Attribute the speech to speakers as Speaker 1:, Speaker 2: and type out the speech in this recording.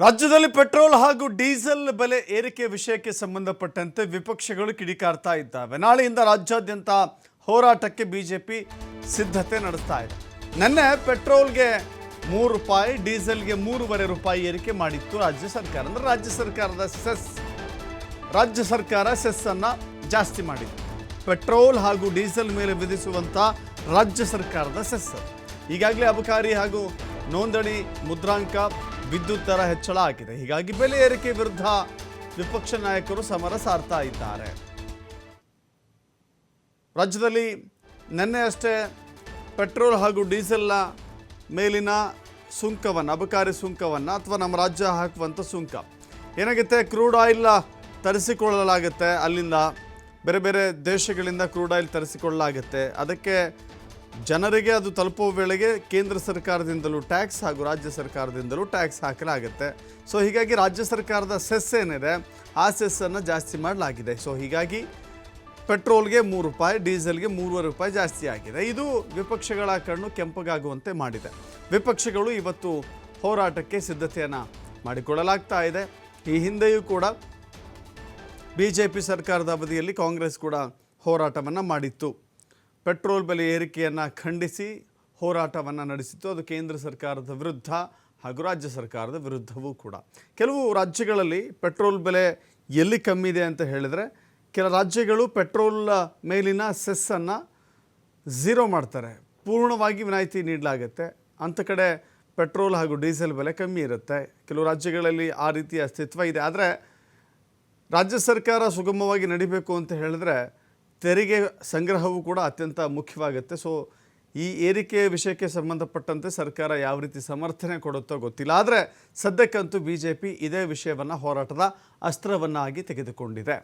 Speaker 1: ರಾಜ್ಯದಲ್ಲಿ ಪೆಟ್ರೋಲ್ ಹಾಗೂ ಡೀಸೆಲ್ ಬೆಲೆ ಏರಿಕೆ ವಿಷಯಕ್ಕೆ ಸಂಬಂಧಪಟ್ಟಂತೆ ವಿಪಕ್ಷಗಳು ಕಿಡಿಕಾರ್ತಾ ಇದ್ದಾವೆ. ನಾಳೆಯಿಂದ ರಾಜ್ಯಾದ್ಯಂತ ಹೋರಾಟಕ್ಕೆ ಬಿಜೆಪಿ ಸಿದ್ಧತೆ ನಡೆಸ್ತಾ ಇದೆ. ನಿನ್ನೆ ಪೆಟ್ರೋಲ್ಗೆ ಮೂರು ರೂಪಾಯಿ, ಡೀಸೆಲ್ಗೆ ಮೂರುವರೆ ರೂಪಾಯಿ ಏರಿಕೆ ಮಾಡಿತ್ತು ರಾಜ್ಯ ಸರ್ಕಾರ. ಅಂದ್ರೆ ರಾಜ್ಯ ಸರ್ಕಾರದ ಸೆಸ್, ರಾಜ್ಯ ಸರ್ಕಾರ ಸೆಸ್ ಅನ್ನ ಜಾಸ್ತಿ ಮಾಡಿತ್ತು ಪೆಟ್ರೋಲ್ ಹಾಗೂ ಡೀಸೆಲ್ ಮೇಲೆ ವಿಧಿಸುವಂತ ರಾಜ್ಯ ಸರ್ಕಾರದ ಸೆಸ್ ಈಗಾಗಲೇ ಅಬಕಾರಿ ಹಾಗೂ ನೋಂದಣಿ ಮುದ್ರಾಂಕ ವಿದ್ಯುತ್ ದರ ಹೆಚ್ಚಳ ಆಗಿದೆ. ಹೀಗಾಗಿ ಬೆಲೆ ಏರಿಕೆ ವಿರುದ್ಧ ವಿಪಕ್ಷ ನಾಯಕರು ಸಮರ ಸಾರ್ತಾ ಇದ್ದಾರೆ. ರಾಜ್ಯದಲ್ಲಿ ನಿನ್ನೆ ಅಷ್ಟೇ ಪೆಟ್ರೋಲ್ ಹಾಗೂ ಡೀಸೆಲ್ನ ಮೇಲಿನ ಸುಂಕವನ್ನು, ಅಬಕಾರಿ ಸುಂಕವನ್ನು ಅಥವಾ ನಮ್ಮ ರಾಜ್ಯ ಹಾಕುವಂಥ ಸುಂಕ. ಏನಾಗುತ್ತೆ? ಕ್ರೂಡ್ ಆಯಿಲ್ ತರಿಸಿಕೊಳ್ಳಲಾಗುತ್ತೆ. ಅಲ್ಲಿಂದ ಬೇರೆ ಬೇರೆ ದೇಶಗಳಿಂದ ಕ್ರೂಡ್ ಆಯಿಲ್ ತರಿಸಿಕೊಳ್ಳಲಾಗುತ್ತೆ. ಅದಕ್ಕೆ ಜನರಿಗೆ ಅದು ತಲುಪುವ ವೇಳೆಗೆ ಕೇಂದ್ರ ಸರ್ಕಾರದಿಂದಲೂ ಟ್ಯಾಕ್ಸ್ ಹಾಗೂ ರಾಜ್ಯ ಸರ್ಕಾರದಿಂದಲೂ ಟ್ಯಾಕ್ಸ್ ಹಾಕಲಾಗುತ್ತೆ. ಸೊ, ಹೀಗಾಗಿ ರಾಜ್ಯ ಸರ್ಕಾರದ ಸೆಸ್ ಏನಿದೆ, ಆ ಸೆಸ್ಸನ್ನು ಜಾಸ್ತಿ ಮಾಡಲಾಗಿದೆ. ಸೊ, ಹೀಗಾಗಿ ಪೆಟ್ರೋಲ್ಗೆ ಮೂರು ರೂಪಾಯಿ, ಡೀಸೆಲ್ಗೆ ಮೂರುವರೆ ರೂಪಾಯಿ ಜಾಸ್ತಿ ಆಗಿದೆ. ಇದು ವಿಪಕ್ಷಗಳ ಕಣ್ಣು ಕೆಂಪಗಾಗುವಂತೆ ಮಾಡಿದೆ. ವಿಪಕ್ಷಗಳು ಇವತ್ತು ಹೋರಾಟಕ್ಕೆ ಸಿದ್ಧತೆಯನ್ನು ಮಾಡಿಕೊಳ್ಳಲಾಗ್ತಾ ಇದೆ. ಈ ಹಿಂದೆಯೂ ಕೂಡ ಬಿ ಸರ್ಕಾರದ ಅವಧಿಯಲ್ಲಿ ಕಾಂಗ್ರೆಸ್ ಕೂಡ ಹೋರಾಟವನ್ನು ಮಾಡಿತ್ತು. ಪೆಟ್ರೋಲ್ ಬೆಲೆ ಏರಿಕೆಯನ್ನು ಖಂಡಿಸಿ ಹೋರಾಟವನ್ನು ನಡೆಸಿತು ಅದು ಕೇಂದ್ರ ಸರ್ಕಾರದ ವಿರುದ್ಧ ಹಾಗೂ ರಾಜ್ಯ ಸರ್ಕಾರದ ವಿರುದ್ಧವೂ ಕೂಡ. ಕೆಲವು ರಾಜ್ಯಗಳಲ್ಲಿ ಪೆಟ್ರೋಲ್ ಬೆಲೆ ಎಲ್ಲಿ ಕಮ್ಮಿ ಇದೆ ಅಂತ ಹೇಳಿದರೆ, ಕೆಲ ರಾಜ್ಯಗಳು ಪೆಟ್ರೋಲ್ ಮೇಲಿನ ಸೆಸ್ಸನ್ನು ಝೀರೋ ಮಾಡ್ತಾರೆ. ಪೂರ್ಣವಾಗಿ ವಿನಾಯಿತಿ ನೀಡಲಾಗುತ್ತೆ. ಅಂಥ ಕಡೆ ಪೆಟ್ರೋಲ್ ಹಾಗೂ ಡೀಸೆಲ್ ಬೆಲೆ ಕಮ್ಮಿ ಇರುತ್ತೆ. ಕೆಲವು ರಾಜ್ಯಗಳಲ್ಲಿ ಆ ರೀತಿಯ ಅಸ್ತಿತ್ವ ಇದೆ. ಆದರೆ ರಾಜ್ಯ ಸರ್ಕಾರ ಸುಗಮವಾಗಿ ನಡಿಬೇಕು ಅಂತ ಹೇಳಿದ್ರೆ ತೆರಿಗೆ ಸಂಗ್ರಹವು ಕೂಡ ಅತ್ಯಂತ ಮುಖ್ಯವಾಗುತ್ತೆ. ಸೊ ಈ ಏರಿಕೆ ವಿಷಯಕ್ಕೆ ಸಂಬಂಧಪಟ್ಟಂತೆ ಸರ್ಕಾರ ಯಾವ ರೀತಿ ಸಮರ್ಥನೆ ಕೊಡುತ್ತೋ ಗೊತ್ತಿಲ್ಲ. ಆದರೆ ಸದ್ಯಕ್ಕಂತೂ ಬಿ ಜೆ ಪಿ ಇದೇ ವಿಷಯವನ್ನು ಹೋರಾಟದ ಅಸ್ತ್ರವನ್ನಾಗಿ ತೆಗೆದುಕೊಂಡಿದೆ.